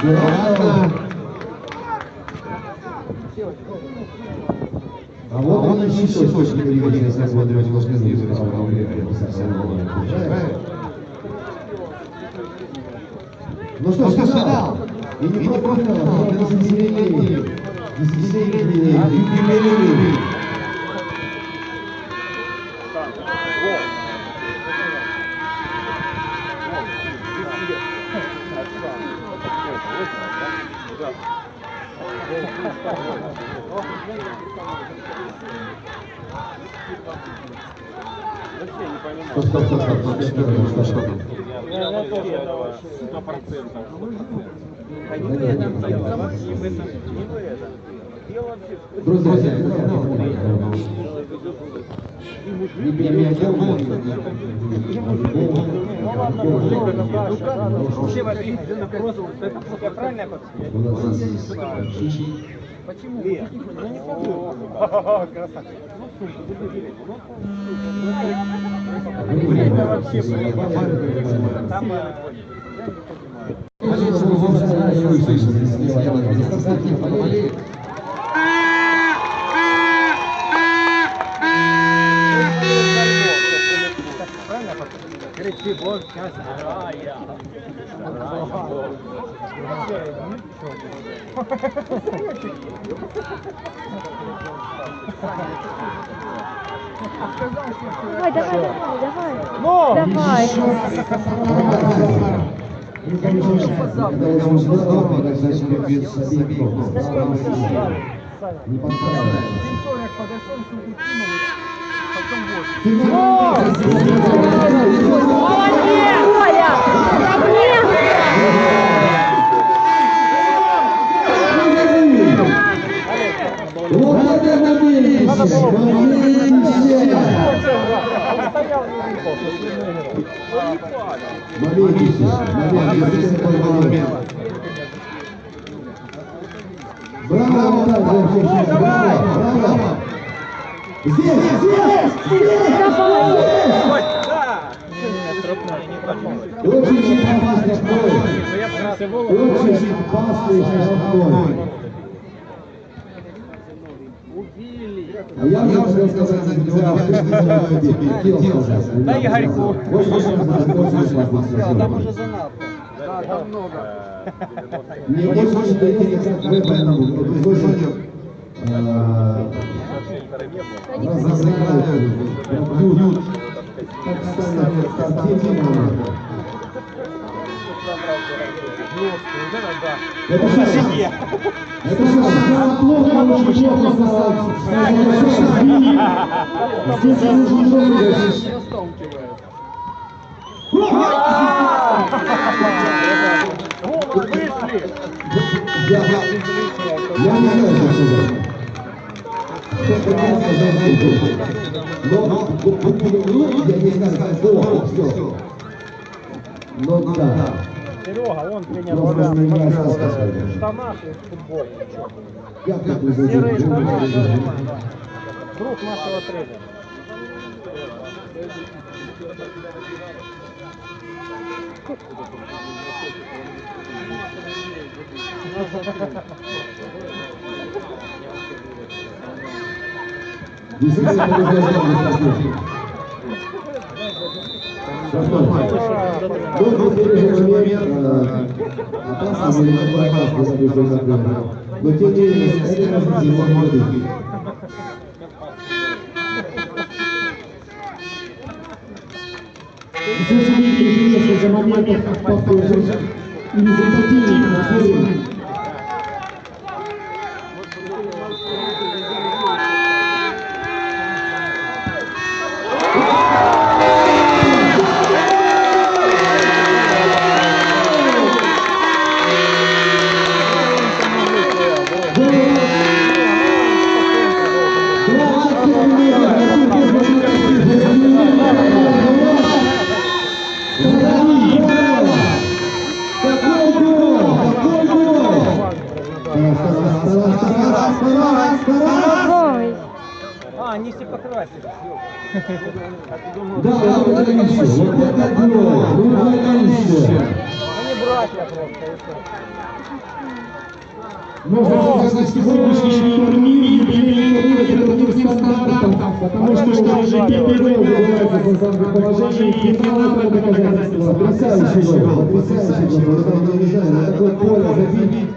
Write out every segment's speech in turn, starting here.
Аккуратно. А вот он еще точно двигатель, если смотрите, возле снизу, если Ну что, что финал? И не просто финал, а десятилетний, десятилетний юбилейный. Стоп, стоп, стоп, стоп, стоп, что, что, что там? Сто процентов. Друзья, это финал. Не премиатор, Я правильно У нас есть Почему? Ну не. Красавчик. Это вообще Там э, подумал? Кричи, вот сейчас рая. Давай, давай, давай, давай. Ну! Давай. Это очень здорово, когда человек без обидного. Не подставляет. Винтовик подошел, суку кинул, вот. Молодец, Оля! Вот это Здесь, здесь, здесь! Очень опасный бой. Очень опасный бой. А я бы хотел сказать, за тебя, Да, Игорьку. Там уже занадто. Да, там много. Мне больше дойти, как вы поэтому Засыпают, бьют, как ставят картину. Это что? Это что? Стало плохо, очень плохо стало. Здесь нужно много. Вышли! Я, я, я не знаю, что сказать. Что сказать, Но, но, ну, я не знаю, что, все. Ну, да. Серега, он тренер сказать. в штанах и в футболе. Как вы Серые штаны. Друг нашего тренера. Действительно, не знаю, что сказать. Ну, теперь же момент, опасно или не опасно, если что такое. Но тем не менее, это развитие может быть. Сейчас увидите еще несколько моментов похожих и результативных на А, они все покрасили. Да, вот это еще, вот это было, ну, это еще. Они братья просто. Можно сказать, сегодняшний турнир юбилейный Потрясающий гол, потрясающий гол. Вот не знаю, на такое поле забить.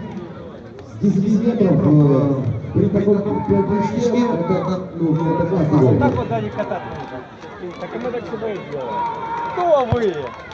с 10 метров э, при таком прыжке, это, ну, это классный гол. Так вот они катать нужно. Так и мы так всегда и делаем. Кто вы?